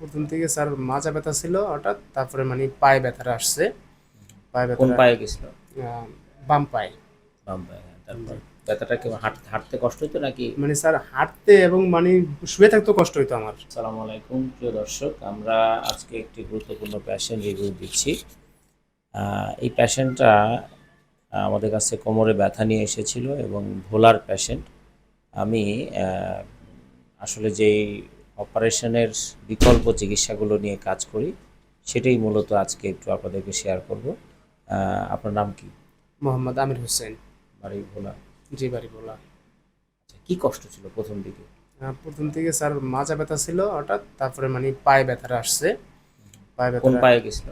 প্রথম থেকে স্যার মাজা ব্যথা ছিল হঠাৎ তারপরে মানে পায়ে ব্যথাটা আসছে। পায়ে কোন ব্যথা পায়ে গেছিল? বাম পায়ে। বাম পায়ে হ্যাঁ, তারপর ব্যথাটা কি হাঁটতে হাঁটতে কষ্ট হতো নাকি? মানে স্যার হাঁটতে এবং মানে শুয়ে থাকতেও কষ্ট হইতো আমার। আসসালামু আলাইকুম প্রিয় দর্শক আমরা আজকে একটি গুরুত্বপূর্ণ প্যাশেন্ট রিভিউ দিচ্ছি। এই প্যাশেন্টটা আমাদের কাছে কোমরে ব্যথা নিয়ে এসেছিল এবং ভোলার প্যাশেন্ট আমি আসলে যেই অপারেশনের বিকল্প চিকিৎসাগুলো নিয়ে কাজ করি। সেটাই মূলত আজকে একটু আপনাদেরকে শেয়ার করব। আপনার নাম কি? মোহাম্মদ আমির হোসেন। বাড়ি ভোলা। জি বাড়ি বলা আচ্ছা, কি কষ্ট ছিল প্রথম দিকে? প্রথম থেকে স্যার মাজা ব্যথা ছিল হঠাৎ তারপরে মানে পায়ে ব্যথাটা আসছে। পায়ে ব্যথা কোন পায়ে গেছিল?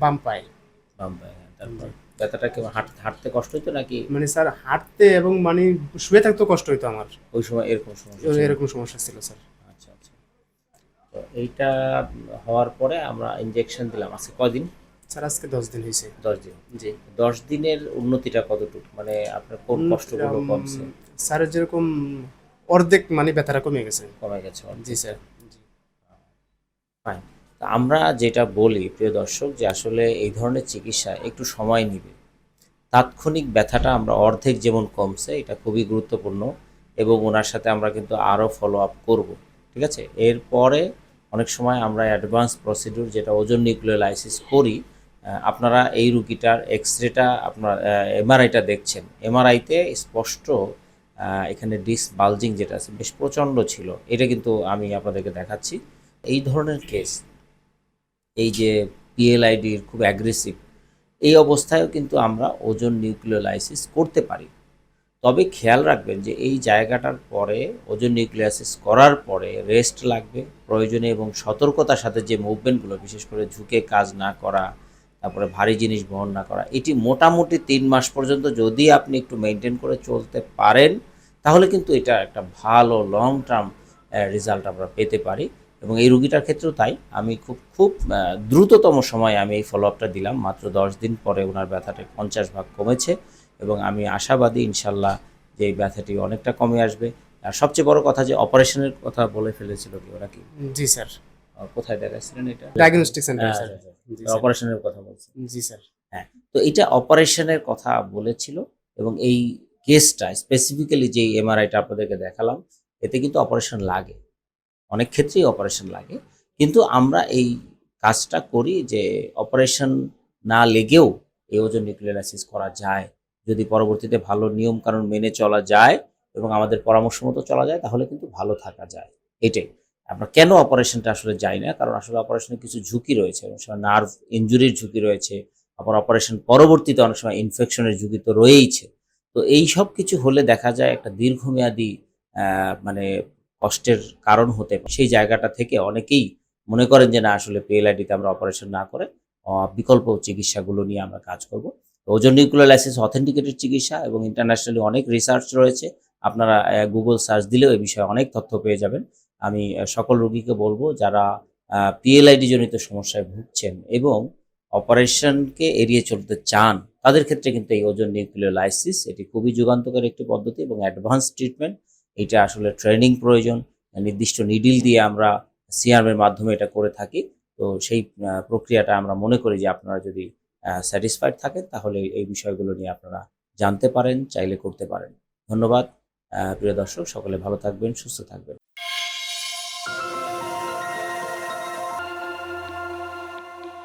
বাম পায়ে। বাম পায়ে হ্যাঁ, তারপর ব্যথাটা কি হাঁটতে হাঁটতে কষ্ট হতো নাকি? মানে স্যার হাঁটতে এবং মানে শুয়ে থাকতেও কষ্ট হইতো আমার। ওই সময় এরকম সমস্যা এরকম সমস্যা ছিল স্যার। তো এইটা হওয়ার পরে আমরা ইনজেকশন দিলাম। আজকে কদিন স্যার আজকে দশ দিন হয়েছে। দশ দিন। জি। দশ দিনের উন্নতিটা কতটুকু? মানে আপনার কোন কষ্টগুলো কমছে? স্যারের যেরকম অর্ধেক মানে ব্যথাটা কমে গেছে। কমে গেছে জি স্যার। জি। ফাইন আমরা যেটা বলি প্রিয় দর্শক যে আসলে এই ধরনের চিকিৎসা একটু সময় নিবে। তাৎক্ষণিক ব্যথাটা আমরা অর্ধেক যেমন কমছে এটা খুবই গুরুত্বপূর্ণ এবং ওনার সাথে আমরা কিন্তু আরও ফলো আপ করব। ঠিক আছে? এরপরে অনেক সময় আমরা অ্যাডভান্স প্রসিডিউর যেটা ওজন নিউক্লিওলাইসিস করি আপনারা এই রুগীটার এক্স রেটা আপনার এমআরআইটা দেখছেন। এমআরআইতে স্পষ্ট এখানে ডিস্ক বালজিং যেটা আছে বেশ প্রচণ্ড ছিল। এটা কিন্তু আমি আপনাদেরকে দেখাচ্ছি। এই ধরনের কেস এই যে পিএলআইডির খুব অ্যাগ্রেসিভ এই অবস্থায়ও কিন্তু আমরা ওজন নিউক্লিওলাইসিস করতে পারি। তবে খেয়াল রাখবেন যে এই জায়গাটার পরে ওজন নিউক্লিয়াসিস করার পরে রেস্ট লাগবে, প্রয়োজনে এবং সতর্কতার সাথে যে মুভমেন্টগুলো বিশেষ করে ঝুঁকে কাজ না করা, তারপরে ভারী জিনিস বহন না করা, এটি মোটামুটি তিন মাস পর্যন্ত যদি আপনি একটু মেনটেন করে চলতে পারেন, তাহলে কিন্তু এটা একটা ভালো লং টার্ম রেজাল্ট আমরা পেতে পারি। এবং এই রুগীটার ক্ষেত্রেও তাই। আমি খুব খুব দ্রুততম সময়ে আমি এই ফলো আপটা দিলাম। মাত্র দশ দিন পরে ওনার ব্যথাটা পঞ্চাশ ভাগ কমেছে। এবং আমি আশাবাদী ইনশাল্লাহ যে এই ব্যথাটি অনেকটা কমে আসবে। আর সবচেয়ে বড় কথা যে অপারেশনের কথা বলে ফেলেছিল কি ওরা কি? জি স্যার। কোথায় দেখাচ্ছিলেন এটা? ডায়াগনস্টিক সেন্টার হ্যাঁ, স্যার। আচ্ছা, আচ্ছা। জি স্যার। অপারেশনের কথা বলছি। জি স্যার। হ্যাঁ তো এটা অপারেশনের কথা বলেছিল এবং এই কেসটা স্পেসিফিক্যালি যে এমআরআইটা আপনাদেরকে দেখালাম এতে কিন্তু অপারেশন লাগে। অনেক ক্ষেত্রেই অপারেশন লাগে। কিন্তু আমরা এই কাজটা করি যে অপারেশন না লেগেও এই ওজন নিউক্লিয়ালাইসিস করা যায়। যদি পরবর্তীতে ভালো নিয়ম কানুন মেনে চলা যায় এবং আমাদের পরামর্শ মতো চলা যায়, তাহলে কিন্তু ভালো থাকা যায়। এটাই। আমরা কেন অপারেশনটা আসলে যাই না, কারণ আসলে অপারেশনের কিছু ঝুঁকি রয়েছে। অনেক সময় নার্ভ ইঞ্জুরির ঝুঁকি রয়েছে, আবার অপারেশন পরবর্তীতে অনেক সময় ইনফেকশনের ঝুঁকি তো রয়েইছে। তো এই সব কিছু হলে দেখা যায় একটা দীর্ঘমেয়াদী মানে কষ্টের কারণ হতে পারে। সেই জায়গাটা থেকে অনেকেই মনে করেন যে, না, আসলে পিএলআইডিতে আমরা অপারেশন না করে বিকল্প চিকিৎসাগুলো নিয়ে আমরা কাজ করব। ওজন নিউক্লিয়ালাইসিস অথেন্টিকেটেড চিকিৎসা এবং ইন্টারন্যাশনালি অনেক রিসার্চ রয়েছে। আপনারা গুগল সার্চ দিলেও এই বিষয়ে অনেক তথ্য পেয়ে যাবেন। আমি সকল রোগীকে বলব যারা পিএলআইডি জনিত সমস্যায় ভুগছেন এবং অপারেশনকে এড়িয়ে চলতে চান, তাদের ক্ষেত্রে কিন্তু এই ওজন নিউক্লিওলাইসিস এটি খুবই যুগান্তকারী একটি পদ্ধতি এবং অ্যাডভান্স ট্রিটমেন্ট এটা আসলে ট্রেনিং প্রয়োজন। নির্দিষ্ট নিডিল দিয়ে আমরা সিআরএমের মাধ্যমে এটা করে থাকি। তো সেই প্রক্রিয়াটা আমরা মনে করি যে আপনারা যদি স্যাটিসফাইড থাকেন, তাহলে এই বিষয়গুলো নিয়ে আপনারা জানতে পারেন, চাইলে করতে পারেন। ধন্যবাদ প্রিয় দর্শক, সকলে ভালো থাকবেন, সুস্থ থাকবেন।